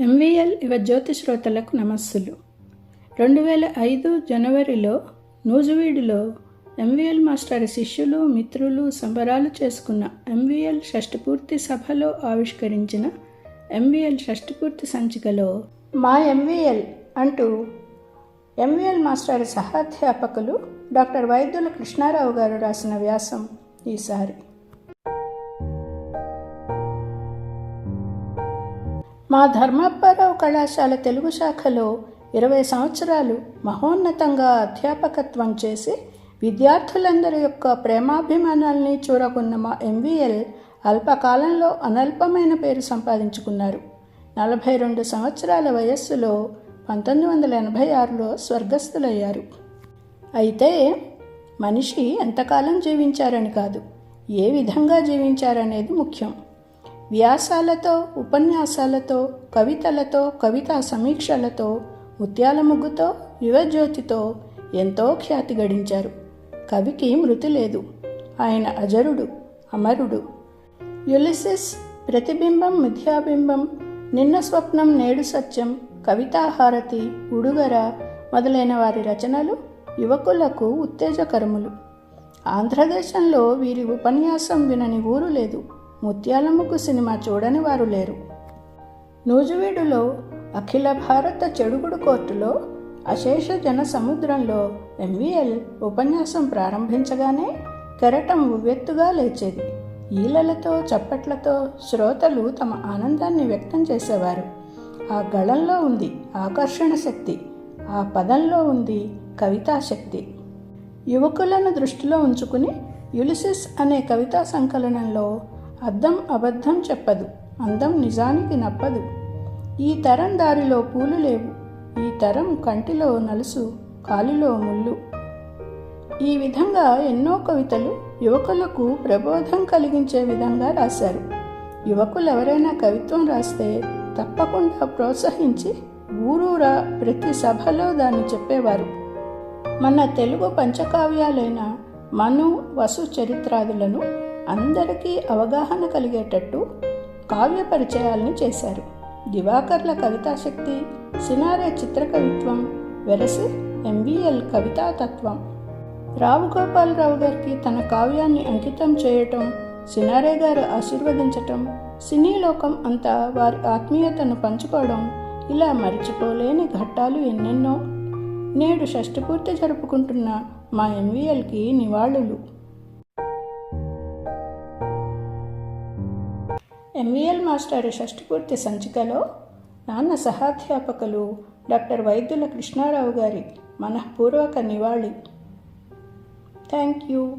MVL యువ జ్యోతి శ్రోతలకు నమస్సులు. రెండు వేల ఐదు జనవరిలో నూజువీడులో ఎంవిఎల్ మాస్టర్ శిష్యులు మిత్రులు సంబరాలు చేసుకున్న ఎంవిఎల్ షష్టిపూర్తి సభలో ఆవిష్కరించిన ఎంవిఎల్ షష్టిపూర్తి సంచికలో మా ఎంవిఎల్ అంటూ ఎంవిఎల్ మాస్టర్ సహాధ్యాపకులు డాక్టర్ వైద్యుల కృష్ణారావు గారు రాసిన వ్యాసం ఈసారి. మా ధర్మప్పారావు కళాశాల తెలుగు శాఖలో ఇరవై సంవత్సరాలు మహోన్నతంగా అధ్యాపకత్వం చేసి విద్యార్థులందరి యొక్క ప్రేమాభిమానాల్ని చూరగొన్న మా ఎంవీఎల్ అల్పకాలంలో అనల్పమైన పేరు సంపాదించుకున్నారు. నలభై రెండు సంవత్సరాల వయస్సులో పంతొమ్మిది వందల ఎనభై ఆరులో స్వర్గస్థులయ్యారు. అయితే మనిషి ఎంతకాలం జీవించారని కాదు ఏ విధంగా జీవించారనేది ముఖ్యం. వ్యాసాలతో ఉపన్యాసాలతో కవితలతో కవితా సమీక్షలతో ముత్యాల ముగ్గుతో యువజ్యోతితో ఎంతో ఖ్యాతి గడించారు. కవికి మృతి లేదు. ఆయన అజరుడు అమరుడు. యులిసిస్ ప్రతిబింబం మిథ్యాబింబం నిన్న స్వప్నం నేడు సత్యం కవితాహారతి ఉడుగర మొదలైన వారి రచనలు యువకులకు ఉత్తేజకరములు. ఆంధ్రదేశంలో వీరి ఉపన్యాసం వినని ఊరు లేదు. ముత్యాలముగ్గు సినిమా చూడని వారు లేరు. నూజువీడులో అఖిల భారత చెడుగుడు కోర్టులో అశేష జన సముద్రంలో ఎంవిఎల్ ఉపన్యాసం ప్రారంభించగానే కెరటం ఉవ్వెత్తుగా లేచేది. ఈలలతో చప్పట్లతో శ్రోతలు తమ ఆనందాన్ని వ్యక్తం చేసేవారు. ఆ గళంలో ఉంది ఆకర్షణ శక్తి ఆ పదంలో ఉంది కవితాశక్తి యువకులను దృష్టిలో ఉంచుకుని యులిసిస్ అనే కవితా సంకలనంలో అద్దం అబద్ధం చెప్పదు అందం నిజానికి నప్పదు. ఈ తరం దారిలో పూలు లేవు ఈ తరం కంటిలో నలుసు కాలిలో ముళ్ళు. ఈ విధంగా ఎన్నో కవితలు యువకులకు ప్రబోధం కలిగించే విధంగా రాశారు. యువకులు ఎవరైనా కవిత్వం రాస్తే తప్పకుండా ప్రోత్సహించి ఊరూరా ప్రతి సభలో దాన్ని చెప్పేవారు. మన తెలుగు పంచకావ్యాలైన మను వసు చరిత్రాదులను అందరికీ అవగాహన కలిగేటట్టు కావ్య పరిచయాల్ని చేశారు. దివాకర్ల కవితాశక్తి సినారే చిత్రకవిత్వం వెరసి ఎంబీఎల్ కవితాతత్వం. రావు గోపాలరావు గారికి తన కావ్యాన్ని అంకితం చేయటం సినారే గారు ఆశీర్వదించటం సినీ లోకం అంతా వారి ఆత్మీయతను పంచుకోవడం ఇలా మరిచిపోలేని ఘట్టాలు ఎన్నెన్నో నేడు షష్టిపూర్తి జరుపుకుంటున్న మా ఎంవీఎల్కి నివాళులు. ఎంవిఎల్ మాస్టర్ షష్టిపూర్తి సంచికలో నాన్న సహాధ్యాపకులు డాక్టర్ వైద్యుల కృష్ణారావు గారి మనఃపూర్వక నివాళి. Thank you.